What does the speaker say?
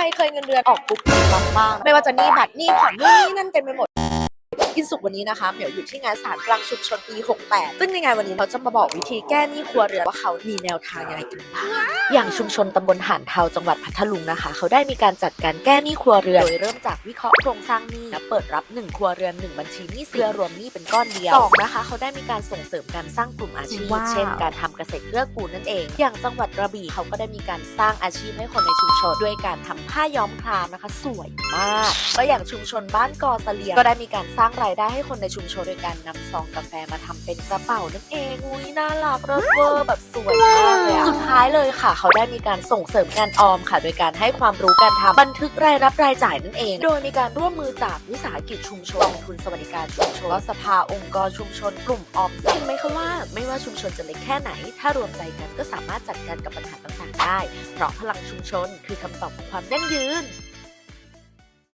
ใครเคยเงินเดือนออกปุ๊บรับบ้างไม่ว่าจะหนี้บัตรหนี้ผ่อนนู่นนี่นั่นเต็มไปหมด กินสุกวันนี้นะคะเหมียวอยู่ที่งานสารกลางชุมชนปี 68 ซึ่งในงานวันนี้เราจะมาบอกวิธีแก้หนี้ครัวเรือนว่าเขามีแนวทางยังไงกันบ้างอย่างชุมชนตำบลหานเทาจังหวัดพัทลุงนะคะ เขาได้มีการจัดการแก้หนี้ครัวเรือนโดยเริ่มจากวิเคราะห์โครงสร้างหนี้และเปิดรับ 1 ครัวเรือน 1 บัญชีหนี้เพื่อรวมหนี้เป็นก้อนเดียวสองนะคะเขาได้มีการส่งเสริมการสร้างกลุ่มอาชีพว้าวเช่น การทำเกษตรเกื้อกูลนั่นเอง อย่างจังหวัดกระบี่เขาก็ได้มีการสร้างอาชีพให้คนในชุมชน ด้วยการทำผ้าย้อมครามนะคะ สวยมากก็อย่างชุมชนบ้านกอเสลียงก็ได้มีการสร้างรายได้ให้คนในชุมชนโดยการนำซองกาแฟมาทำเป็นกระเป๋านั่นเองอุ้ยน่ารักเลิศเวอร์แบบสวยมากเลยอะสุดท้ายเลยค่ะ เขาได้มีการส่งเสริมการออมค่ะ โดยการให้ความรู้การทำบันทึกรายรับรายจ่ายนั่นเอง โดยมีการร่วมมือจากวิสาหกิจชุมชนกองทุนสวัสดิการชุมชนและสภาองค์กรชุมชน กลุ่มออมสินเห็นไหมคะว่า ไม่ว่าชุมชนจะเล็กแค่ไหน ถ้ารวมใจกันก็สามารถจัดการกับปัญหาต่างๆได้ เพราะพลังชุมชนคือคำตอบของความยั่งยืน